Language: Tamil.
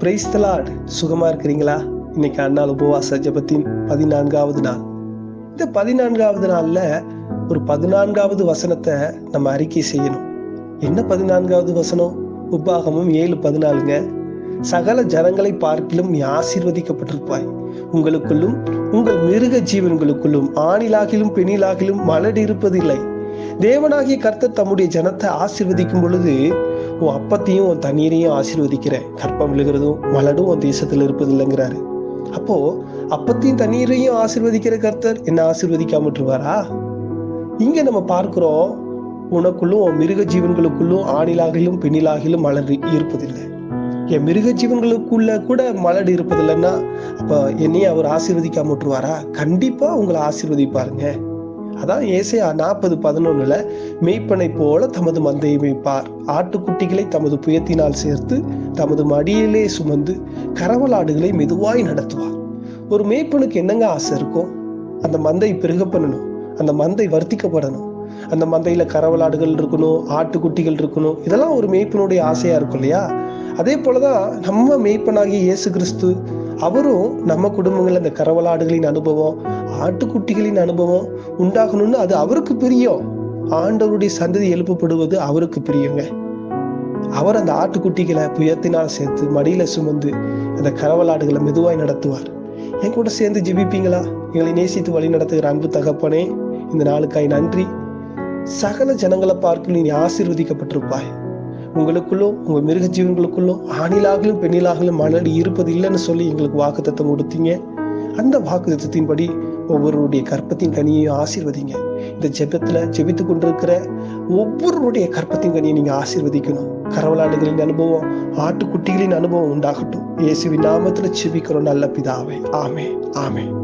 பிரைஸ்தலாட் சுகமா இருக்கிறீங்களா? இன்னைக்கு அண்ணாள் உபவாச ஜபத்தின் பதினான்காவது நாள். இந்த பதினான்காவது நாள்ல ஒரு பதினான்காவது வசனத்தை நம்ம அறிக்கை செய்யணும். என்ன பதினான்காவது வசனம்? உபாகமும் ஏழு பதினாலுங்க. சகல ஜனங்களை பார்க்கிலும் நீ ஆசீர்வதிக்கப்பட்டிருப்பாய். உங்களுக்குள்ளும் உங்கள் மிருக ஜீவன்களுக்குள்ளும் ஆணிலாகிலும் பெண்ணிலாகிலும் மலடி இருப்பதில்லை. தேவனாகிய கர்த்தர் தம்முடைய ஜனத்தை ஆசிர்வதிக்கும் பொழுது உன் அப்பத்தையும் உன் தண்ணீரையும் ஆசீர்வதிக்கிறேன் கற்பம் விழுகிறதும் மலடும் உன் தேசத்துல இருப்பதில்லைங்கிறாரு. அப்போ அப்பத்தையும் தண்ணீரையும் ஆசிர்வதிக்கிற கர்த்தர் என்ன ஆசிர்வதிக்காம விட்டுருவாரா இங்க நம்ம பார்க்கிறோம் உனக்குள்ளும் உன் மிருக ஜீவன்களுக்குள்ளும் ஆணிலாகிலும் பெண்ணிலாகிலும் மலர் இருப்பதில்லை. என் மிருக ஜீவன்களுக்குள்ள கூட மலடு இருப்பதில்லைன்னா அப்ப என்னையே அவர் ஆசீர்வதிக்காம விட்டுருவாரா கண்டிப்பா உங்களை ஆசீர்வதிப்பாருங்க. அதான் ஏசையா நாற்பது பதினொன்னுல மெய்ப்பனை போல தமது மந்தையை மேய்ப்பார். ஆட்டுக்குட்டிகளை தமது புயத்தினால் சேர்த்து தமது மடியிலே சுமந்து கரவலாடுகளை மெதுவாய் நடத்துவார். ஒரு மேய்ப்பனுக்கு என்னங்க ஆசை இருக்கும்? அந்த மந்தை பெருக பண்ணணும் அந்த மந்தை வர்த்திக்கப்படணும் அந்த மந்தையில் கரவலாடுகள் இருக்கணும் ஆட்டுக்குட்டிகள் இருக்கணும் இதெல்லாம் ஒரு மேய்ப்பனுடைய ஆசையா இருக்கும் இல்லையா? அதே போலதான் நம்ம மேய்ப்பனாகிய இயேசு கிறிஸ்து அவரும் நம்ம குடும்பங்கள் அந்த கரவலாடுகளின் அனுபவம் ஆட்டுக்குட்டிகளின் அனுபவம் உண்டாகணும்னு அது அவருக்கு பிரியம். ஆண்டவருடைய சந்ததி எழுப்பப்படுவது அவருக்கு பிரியங்க. அவர் அந்த ஆட்டுக்குட்டிகளை புயத்தினால் சேர்த்து மடியில சுமந்து அந்த கரவலாடுகளை மெதுவாய் நடத்துவார். என் கூட சேர்ந்து ஜிபிப்பீங்களா? எங்களை நேசித்து வழி நடத்துகிற அன்பு தகப்பனே இந்த நாளுக்காய் நன்றி. சகல ஜனங்களை பார்க்க நீ ஆசீர்வதிக்கப்பட்டிருப்பாய். உங்களுக்குள்ளோ உங்க மிருக ஜீவன்களுக்குள்ளும் ஆணிலாகலும் பெண்ணிலாகலும் மலடி இருப்பது இல்லைன்னு சொல்லி எங்களுக்கு வாக்குத்தத்தம் கொடுத்தீங்க. அந்த வாக்கு வாக்குத்தத்தின்படி ஒவ்வொருவருடைய கற்பத்தின் கனியையும் ஆசீர்வதிங்க. இந்த ஜெபத்துல ஜெபித்து கொண்டிருக்கிற ஒவ்வொருவருடைய கற்பத்தின் கனியை நீங்க ஆசீர்வதிக்கணும். கரவலாடுகளின் அனுபவம் ஆட்டுக்குட்டிகளின் அனுபவம் உண்டாகட்டும். இயேசுவின் நாமத்துல செபிக்கிறோம் நல்ல பிதாவே. ஆமே ஆமே